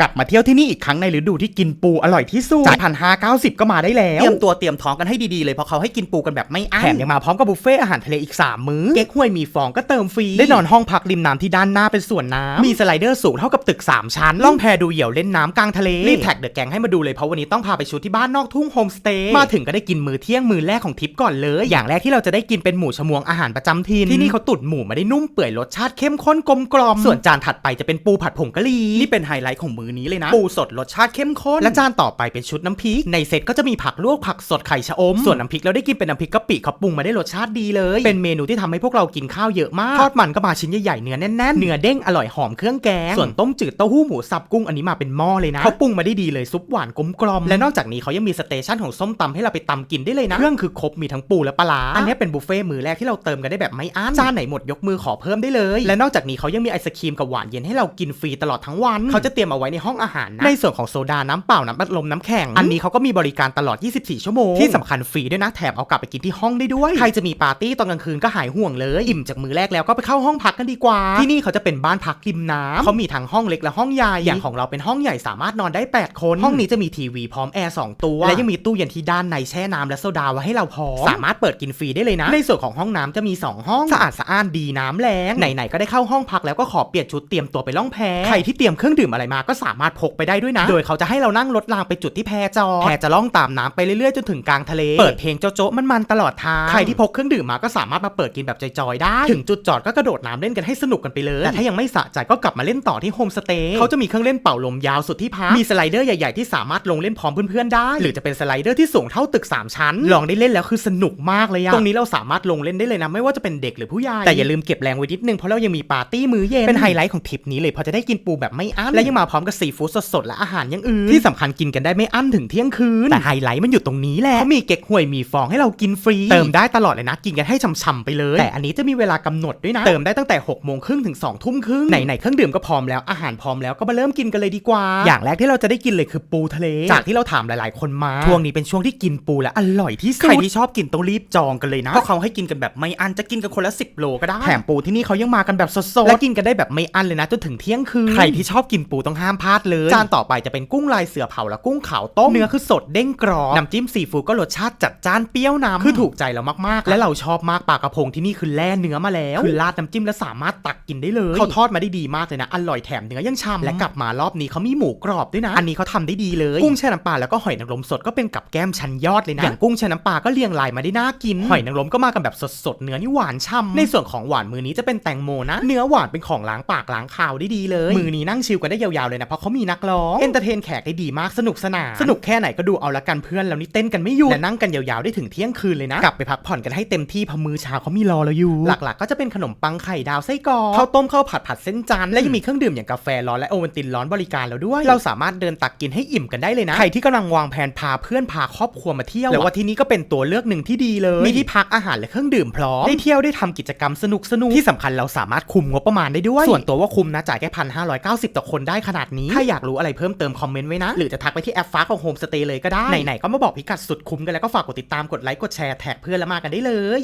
กลับมาเที่ยวที่นี่อีกครั้งในฤดูที่กินปูอร่อยที่สุดจากพันห้าเก้าสิบก็มาได้แล้ว เตรียมตัวเตรียมท้องกันให้ดีๆเลยเพราะเขาให้กินปูกันแบบไม่อั้นแถมยังมาพร้อมกับบุฟเฟ่ต์อาหารทะเลอีก 3 มื้อ เก๊กฮวยมีฟองก็เติมฟรี ได้นอนห้องพักริมน้ำที่ด้านหน้าเป็นสวนน้ำ มีสไลเดอร์สูงเท่ากับตึก 3 ชั้น ล่องแพดูเหยี่ยวเล่นน้ำกลางทะเล รีบแท็กเดอะแกงให้มาดูเลยเพราะวันนี้ต้องพาไปชุดที่บ้านนอกทุ่งโฮมสเตย์ มาถึงก็ได้กินมื้อเที่ยงมื้อแรกของทริปก่อนเลย อย่างแรกที่เราจะได้กินเป็นหมูชมวงอาหารประจำถิ่นที่นี่เขาตุ๋นหมูมาได้นุ่มเปื่อยรสชาติเข้มข้นกลมกล่อมส่วนจานถัดไปจะเป็นปูผัดผงกะหรี่นี่เป็นไฮไลท์ของมื้อนี้เลยนะ ปูสดรสชาติเข้มข้น และจานต่อไปเป็นชุดน้ำพริก ในเซตก็จะมีผักลวกผักสดไข่ชะอม ส่วนน้ำพริกเราได้กินเป็นน้ำพริกกะปิเขาปรุงมาได้รสชาติดีเลย เป็นเมนูที่ทำให้พวกเรากินข้าวเยอะมากทอดมันก็มาชิ้นใหญ่ๆเนื้อแน่นๆเนื้อเด้งอร่อยหอมเครื่องแกง ส่วนต้มจืดเต้าหู้หมูสับกุ้งอันนี้มาเป็นหม้อเลยนะเขาปรุงมาได้ดีเลยซุปหวานกลมกล่อมและนอกจากนี้เขายังมีสเตชันของส้มตำให้เราไปตำกินได้เลยนะเครื่องคือครบมีทั้งปูและปลาร้าอันนี้เป็นบุฟเฟ่ต์มื้อแรกที่เราเติมกันได้แบบไม่อั้นจานไหนหมดยกมือขอเพิ่มได้เลย และนอกจากนี้เขายังมีไอศครีมกับหวานเย็นให้เรากินฟรีตลอดทั้งวันเขาจะเตรียมเอาไว้ในห้องอาหารนะในส่วนของโซดาน้ำเปล่าน้ำบัดลมน้ำแข็ง อันนี้เขาก็มีบริการตลอด 24 ชั่วโมง ที่สำคัญฟรีด้วยนะแถมเอากลับไปกินที่ห้องได้ด้วย ใครจะมีปาร์ตี้ตอนกลางคืนก็หายห่วงเลย อิ่มจากมือแรกแล้วก็ไปเข้าห้องพักกันดีกว่า ที่นี่เขาจะเป็นบ้านพักริมน้ำเขามีทั้งห้องเล็กและห้องใหญ่อย่างของเราเป็นห้องใหญ่สามารถนอนได้ 8 คน ห้องนี้จะมีทีวีพร้อมแอร์สองตัวและยังมีตู้เย็นที่ด้านในแช่น้ำและโซดาไว้ให้เราพร้อมสามารถเปิดกินฟรีได้เลยนะ ในส่วนของห้องน้ำจะมี 2 ห้องสะอาดสะอ้านดีน้ำแรงไหนๆก็ได้เข้าห้องพักแล้วก็ขอเปลี่ยนชุดเตรียมตัวไปล่องแพใครที่เตรียมเครื่องดื่มอะไรมาก็สามารถพกไปได้ด้วยนะ โดยเขาจะให้เรานั่งรถรางไปจุดที่แพจอดแพจะล่องตามน้ำไปเรื่อยๆจนถึงกลางทะเล เปิดเพลงโจ๊ะๆมันๆตลอดทาง ใครที่พกเครื่องดื่มมาก็สามารถมาเปิดกินแบบจอยๆได้ ถึงจุดจอดก็กระโดดน้ำเล่นกันให้สนุกกันไปเลย แต่ถ้ายังไม่สะใจก็กลับมาเล่นต่อที่โฮมสเตย์เขาจะมีเครื่องเล่นเป่าลมยาวสุดที่พัก มีสไลเดอร์ใหญ่ๆที่สามารถลงเล่นพร้อมเพื่อนๆได้ หรือจะเป็นสไลเดอร์ที่สูงเท่าตึก 3 ชั้น ลองได้เล่นแล้วคือสนุกมากเลยอะตรงนี้เราสามารถลงเล่นได้เลยนะไม่ว่าจะเป็นเด็กหรือผู้ใหญ่ แต่อย่าลืมเก็บแรงไว้นิดนึงเพราะเรายังมีปาร์ตี้มื้อเย็น เป็นไฮไลท์ของทริปนี้เลยเพราะจะได้กินปูแบบไม่อั้น และยังมาพร้อมกับซีฟู้ดสดๆและอาหารอย่างอื่น ที่สำคัญกินกันได้ไม่อั้นถึงเที่ยงคืน แต่ไฮไลท์มันอยู่ตรงนี้แหละเขามีเก๊กฮวยมีฟองให้เรากินฟรี เติมได้ตลอดเลยนะกินกันให้ช่ำๆไปเลย แต่อันนี้จะมีเวลากำหนดด้วยนะ เติมได้ตั้งแต่6กโมงครึ่งถึง2องทุ่มครึ่งไหนๆเครื่องดื่มก็พร้อมแล้วอาหารพร้อมแล้วก็มาเริ่มกินกันเลยดีกว่า อย่างแรกที่เราจะได้กินเลยคือปูทะเล จากที่เราถามหลายๆ คนมาช่วงนี้เป็นช่วงที่กินปูและอร่อยที่สุดใครที่ชอบกินต้องรีบจองกันเลยนะเพราะเขาให้กินกันแบบไม่อั้นจะกินกันคนละ 10 โลก็ได้แถมปูที่นี่เขายังมากันแบบสดๆและกินกันได้แบบไม่อั้นเลยนะจนถึงเที่ยงคืนใครที่ชอบกินปูต้องห้ามพลาดเลย จานต่อไปจะเป็นกุ้งลายเสือเผาและกุ้งขาวต้ม เนื้อคือสดเด้งกรอบ น้ำจิ้มซีฟู้ดก็รสชาติจัดจ้านเปรี้ยวนำคือถูกใจเรามากๆ และเราชอบมากปลากระพงที่นี่คือแล่เนื้อมาแล้ว คือราดน้ำจิ้มแล้วสามารถตักกินได้เลย เขาทอดมาได้ดีมากเลยนะ อร่อยแถมเนื้อยังฉ่ำและกลับมารอบนี้เขามีหมูกรอบด้วยนะ อันนี้เขาทำได้ดีเลย กุ้งแช่น้ำปลาแล้วก็หอยนางรมสดก็เป็นกับแก้มชั้นยอดเลยนะ อย่างกุ้งแช่น้ำปลาก็เรียงรายมาได้น่ากิน หอยนางรมก็มากันแบบสดๆ เนื้อนี่หวานฉ่ำในส่วนของหวานมือนี้จะเป็นแตงโมนะ เนื้อหวานเป็นของล้างปากล้างคาวได้ดีเลย มือนี้นั่งชิลกันได้ยาวๆเลยนะเพราะเขามีนักร้องเอนเตอร์เทนแขกได้ดีมากสนุกสนานสนุกแค่ไหนก็ดูเอาละกันเพื่อนแล้วนี่เต้นกันไม่หยุดและนั่งกันยาวๆได้ถึงเที่ยงคืนเลยนะ กลับไปพักผ่อนกันให้เต็มที่เพราะมือเช้าเขามีรอเราอยู่ หลักๆ ก็จะเป็นขนมปังไข่ดาวไส้กรอกข้าวต้มข้าวผัดผัดเส้นจันทร์และยังมีเครื่องดื่มอย่างกาแฟร้อนและโอวัลตินร้อนบริการแล้วด้วย เราสามารถเดินตักกินให้อิ่มกันได้เลยนะใครที่กำลังวางแผนพาเพื่อนพาครอบครัวมาเที่ยวแล้วว่าที่นี้ก็เป็นตัวเลือกหนึ่งที่ดีเลยมีที่พักอาหารและเครื่องดื่มพร้อมได้เที่ยวได้ทำกิจกรรมสนุกสนุกที่สำคัญเราสามารถคุมงบประมาณได้ด้วย ส่วนตัวว่าคุมนะจ่ายแค่พันห้าร้อยเก้าสิบต่อคนได้ขนาดนี้ถ้าอยากรู้อะไรเพิ่มเติมคอมเมนต์ไว้นะ หรือจะทักไปที่แอปฟ้าของโฮมสเตย์เลยก็ได้ ไหนๆก็มาบอกพิกัดสุดคุ้มกันแล้วก็ฝากกดติดตามกดไลค์กดแชร์แท็กเพื่อนแล้วมากันได้เลย